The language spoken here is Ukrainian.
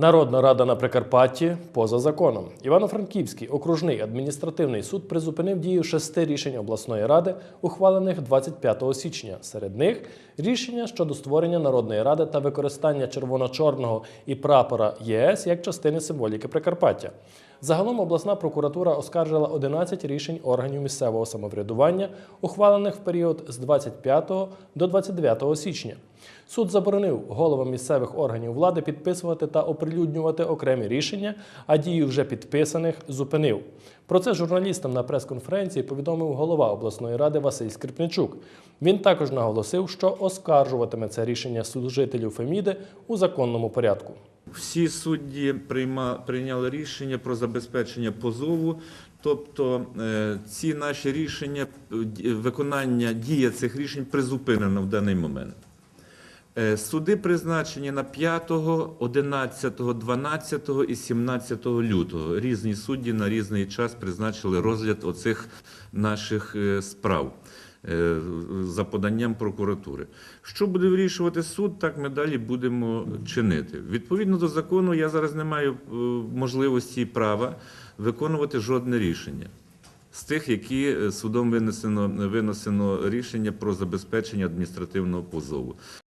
Народна рада на Прикарпатті поза законом. Івано-Франківський окружний адміністративний суд призупинив дію шести рішень обласної ради, ухвалених 25 січня. Серед них рішення щодо створення народної ради та використання червоно-чорного і прапора ЄС як частини символіки Прикарпаття. Загалом обласна прокуратура оскаржила 11 рішень органів місцевого самоврядування, ухвалених в період з 25 до 29 січня. Суд заборонив головам місцевих органів влади підписувати та оприлюднювати окремі рішення, а дію вже підписаних зупинив. Про це журналістам на прес-конференції повідомив голова обласної ради Василь Скрипничук. Він також наголосив, що оскаржуватиме це рішення служителів Феміди у законному порядку. Всі судді прийняли рішення про забезпечення позову, тобто е, ці наші рішення, е, виконання дія цих рішень призупинено в даний момент. Е, Суди призначені на 5, 11, 12 і 17 лютого. Різні судді на різний час призначили розгляд оцих наших е, справ е, за поданням прокуратури. Що буде вирішувати суд, так ми далі будемо чинити. Відповідно до закону, я зараз не маю можливості і права виконувати жодне рішення. З тих, які судом винесено, винесено рішення про забезпечення адміністративного позову.